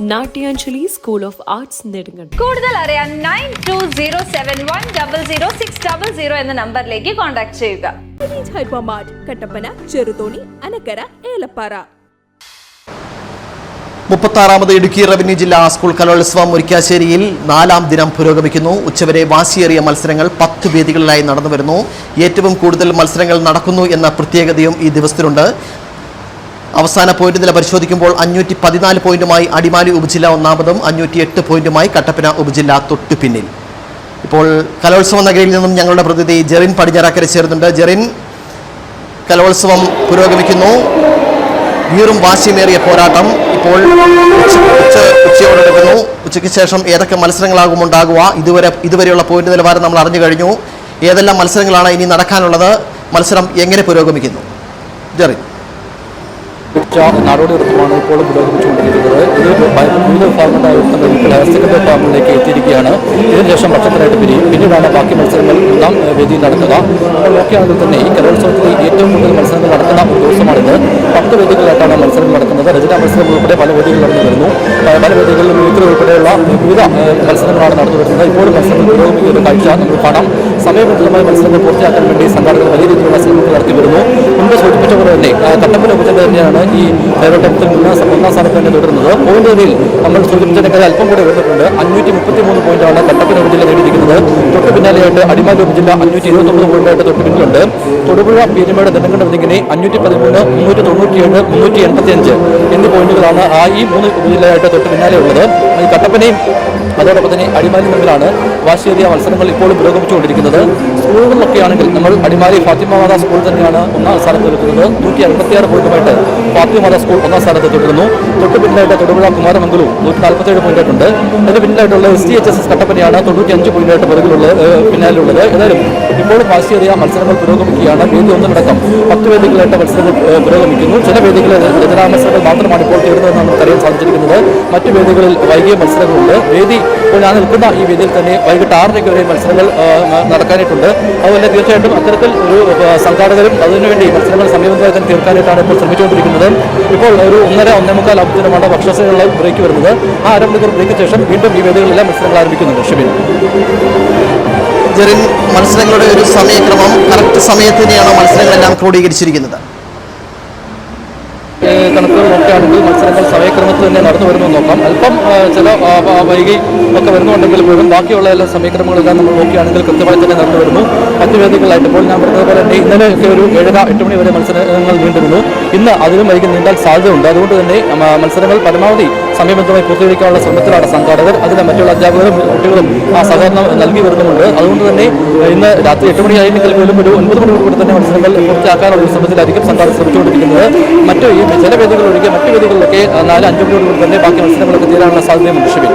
Natyanjali school of arts നെടുങ്ങൾ കൂടുതൽ അറിയാൻ nine two zero seven one double zero six double zero എന്ന നമ്പറിലേക്ക് കോൺടാക്ട് ചെയ്യുക. കട്ടപ്പന ചെറുതോണി അനക്കര ഏലപ്പാറ. മുപ്പത്താറാമത് ഇടുക്കി റവന്യൂ ജില്ലാ സ്കൂൾ കലോത്സവം മുരിക്കാശ്ശേരിയിൽ നാലാം ദിനം പുരോഗമിക്കുന്നു. ഉച്ചവരെ വാശിയേറിയ മത്സരങ്ങൾ പത്ത് വേദികളിലായി നടന്നു വരുന്നു ഏറ്റവും കൂടുതൽ മത്സരങ്ങൾ നടക്കുന്നു എന്ന പ്രത്യേകതയും ഈ ദിവസത്തിലുണ്ട്. അവസാന പോയിന്റ് നില പരിശോധിക്കുമ്പോൾ അഞ്ഞൂറ്റി പതിനാല് പോയിന്റുമായി അടിമാലി ഉപജില്ല ഒന്നാമതും അഞ്ഞൂറ്റി എട്ട് പോയിന്റുമായി കട്ടപ്പന ഉപജില്ല തൊട്ടു പിന്നിൽ. ഇപ്പോൾ കലോത്സവ നഗരിയിൽ നിന്നും ഞങ്ങളുടെ പ്രതിനിധി ജെറിൻ പടിഞ്ഞാറാക്കര ചേരുന്നുണ്ട്. ജെറിൻ കലോത്സവം പുരോഗമിക്കുന്നു. വീറും വാശിമേറിയ പോരാട്ടം ഇപ്പോൾ ഉച്ചയോടെ ഉച്ച ഉച്ചയ്ക്ക് ശേഷം ഏതൊക്കെ മത്സരങ്ങളാകും ഉണ്ടാകുക? ഇതുവരെ ഇതുവരെയുള്ള പോയിന്റ് നിലവാരം നമ്മൾ അറിഞ്ഞു കഴിഞ്ഞു. ഏതെല്ലാം മത്സരങ്ങളാണ് ഇനി നടക്കാനുള്ളത്? മത്സരം എങ്ങനെ പുരോഗമിക്കുന്നു? ജെറിൻ. ഉച്ച നാടോടി നൃത്തമാണ് ഇപ്പോൾ പുരോഗമിച്ചുകൊണ്ടിരിക്കുന്നത്. ഇത് മൂന്ന് വിഭാഗങ്ങളുടെ ഹയർ സെക്കൻഡറി ഫാമിലേക്ക് എത്തിയിരിക്കുകയാണ്. ഇതിനുശേഷം പക്ഷത്തിനായിട്ട് പിരിയും പിന്നീടാണ് ബാക്കി മത്സരങ്ങൾ ഒന്നാം വേദിയിൽ നടക്കുക. അപ്പോൾ നോക്കിയാണെങ്കിൽ തന്നെ ഈ കലോത്സവത്തിൽ ഏറ്റവും കൂടുതൽ മത്സരങ്ങൾ നടക്കുന്ന ഒരു ദിവസമാണിത്. പത്ത് വേദികളിലായിട്ടാണ് മത്സരങ്ങൾ നടക്കുന്നത്. രചനാ മത്സരം ഉൾപ്പെടെ പല വേദികളിൽ നടന്നു വരുന്നു. പല വേദികളിൽ മിമിക്രി ഉൾപ്പെടെയുള്ള വിവിധ മത്സരങ്ങളാണ് നടന്നു വരുന്നത്. ഇപ്പോൾ മത്സരങ്ങൾ പുരോഗമിക്കുന്ന കാഴ്ച നമുക്ക് കാണാം. സമയബന്ധിതമായ മത്സരങ്ങൾ പൂർത്തിയാക്കാൻ വേണ്ടി സംഘാടകർ വലിയ രീതിയിലുള്ള ശ്രമങ്ങൾ നടത്തി വരുന്നു. മുമ്പ് സൂചിപ്പിച്ച പോലെ തന്നെ കട്ടപ്പന ഉപജില്ല തന്നെയാണ് ഈ ഡയറക്ടത്തിൽ നിന്ന് ഒന്നാം സ്ഥാനത്ത് തന്നെ തുടരുന്നത്. പോയിന്റ് നിലയിൽ നമ്മൾ സൂചിപ്പിച്ചതിനേക്കാൾ അല്പം കൂടെ ഉയർന്നിട്ടുണ്ട്. അഞ്ഞൂറ്റി മുപ്പത്തി മൂന്ന് പോയിന്റാണ് കട്ടപ്പന ഉപജില്ല നേടിയിരിക്കുന്നത്. തൊട്ട് പിന്നാലെയായിട്ട് അടിമാലി ഉപജില്ല അഞ്ഞൂറ്റി ഇരുപത്തൊമ്പത് പോയിന്റായിട്ട് തൊട്ട് പിന്നിലുണ്ട് തൊടുപുഴ പീരുമേട് നെടുങ്കണ്ടം എന്നിങ്ങനെ അഞ്ഞൂറ്റി പതിമൂന്ന് മുന്നൂറ്റി തൊണ്ണൂറ്റിയേഴ് മുന്നൂറ്റി എൺപത്തി അഞ്ച് എന്നീ പോയിന്റുകളാണ് ആ ഈ മൂന്ന് ഉപജില്ലയായിട്ട് തൊട്ട് പിന്നാലെ ഉള്ളത്. കട്ടപ്പനയും അതോടൊപ്പം തന്നെ അടിമാലി തമ്മിലാണ് വാശിയേറിയ മത്സരങ്ങൾ ഇപ്പോഴും പുരോഗമിച്ചുകൊണ്ടിരിക്കുന്നത്. സ്കൂളുകളിലൊക്കെ ആണെങ്കിൽ നമ്മൾ അടിമാലി ഫാത്തിമ മാതാ സ്കൂൾ തന്നെയാണ് ഒന്നാം സ്ഥാനത്ത് നിൽക്കുന്നത്. നൂറ്റി അൻപത്തിയാറ് പോയിന്റുമായിട്ട് ഫാത്തിമ മാതാ സ്കൂൾ ഒന്നാം സ്ഥാനത്ത് തുടരുന്നു. തൊട്ട് പിന്നിലായിട്ട് തൊടുപുഴ കുമാരമംഗലു നൂറ്റി നാൽപ്പത്തേഴ് പോയിന്റായിട്ടുണ്ട്. അതിന് പിന്നിലായിട്ടുള്ള എസ് ടി എച്ച് എസ് കട്ടപ്പനയാണ് തൊണ്ണൂറ്റി അഞ്ച് പോയിന്റായിട്ട് പുറകിലുള്ളത് ഏഹ്, പിന്നാലെയുള്ളത്. ഏതായാലും ഇപ്പോഴും വാശിയേറിയ മത്സരങ്ങൾ പുരോഗമിക്കുകയാണ്. വേദി ഒന്നിലടക്കം പത്ത് വേദികളായിട്ട് മത്സരങ്ങൾ പുരോഗമിക്കുന്നു. ചില വേദികളിൽ രചനാ മത്സരങ്ങൾ മാത്രമാണ് ഇപ്പോൾ തീർന്നതെന്ന് നമുക്ക് അറിയാൻ സാധിച്ചിരിക്കുന്നത്. മറ്റു വേദികളിൽ വൈകിയ മത്സരങ്ങളുണ്ട്. വേദി ഇപ്പോൾ ഞാൻ നിൽക്കുന്ന ഈ വേദിയിൽ തന്നെ വൈകിട്ട് ആറരയ്ക്ക് വരെ മത്സരങ്ങൾ നടക്കാനായിട്ടുണ്ട്. അതുപോലെ തീർച്ചയായിട്ടും അത്തരത്തിൽ ഒരു സംഘാടകരും അതിനുവേണ്ടി മത്സരങ്ങൾ സമീപനത്തിൽ തന്നെ തീർക്കാനായിട്ടാണ് ഇപ്പോൾ ശ്രമിച്ചുകൊണ്ടിരിക്കുന്നത്. ഇപ്പോൾ ഒരു ഒന്നര ഒന്നേ മുക്കാൽ ആകുമ്പോഴത്തേനുമാണ് ഭക്ഷണത്തിനുള്ള ബ്രേക്ക് വരുന്നത്. ആ അരമണിക്കൂർ ബ്രേക്കിന് ശേഷം വീണ്ടും ഈ വേദികളിലെല്ലാം മത്സരങ്ങൾ ആരംഭിക്കുന്നുണ്ട്. ഷബിൻ ജെറിൻ മത്സരങ്ങളുടെ ഒരു സമയക്രമം കറക്റ്റ് സമയത്ത് തന്നെയാണോ മത്സരങ്ങളെല്ലാം ക്രോഡീകരിച്ചിരിക്കുന്നത്. കണക്കുകൾ നോക്കുകയാണെങ്കിൽ മത്സരങ്ങൾ സമയക്രമത്തിൽ തന്നെ നടന്നു വരുന്നു നോക്കാം. അല്പം ചില വൈകി ഒക്കെ വരുന്നുണ്ടെങ്കിൽ പോലും ബാക്കിയുള്ള എല്ലാ സമയക്രമങ്ങളെല്ലാം നമ്മൾ നോക്കുകയാണെങ്കിൽ കൃത്യമായി തന്നെ നടന്നു വരുന്നു. പത്ത് വേദികളായിട്ട് ഇപ്പോൾ ഞാൻ പറഞ്ഞതുപോലെ തന്നെ ഇന്നലെയൊക്കെ ഒരു ഏഴര എട്ട് മണി വരെ മത്സരങ്ങൾ നീണ്ടിരുന്നു ഇന്ന് അതിലും വൈകി നീണ്ടാൻ സാധ്യതയുണ്ട്. അതുകൊണ്ട് തന്നെ മത്സരങ്ങൾ പരമാവധി സമയബന്ധമായി പൂർത്തീകരിക്കാനുള്ള ശ്രമത്തിലാണ് സംഘാടകർ. അതിന് മറ്റുള്ള അധ്യാപകരും കുട്ടികളും ആ സഹകരണം നൽകി വരുന്നുമുണ്ട്. അതുകൊണ്ട് തന്നെ ഇന്ന് രാത്രി എട്ട് മണി ആയിരുന്നെങ്കിൽ പോലും ഒരു ഒൻപത് കൂടി തന്നെ മത്സരങ്ങൾ പൂർത്തിയാക്കാനുള്ള ഒരു ശ്രമത്തിലായിരിക്കും സംഘാടകർ ശ്രമിച്ചുകൊണ്ടിരിക്കുന്നത്. മറ്റു ഈ ചില വേദികൾ ഒഴികെ മറ്റു വേദികളിലൊക്കെ നാല് അഞ്ച് മണിയോടുകൂടി തന്നെ ബാക്കി മത്സരങ്ങളൊക്കെ തീരാനുള്ള സാധ്യതയുമുണ്ട്. ഷിബിൻ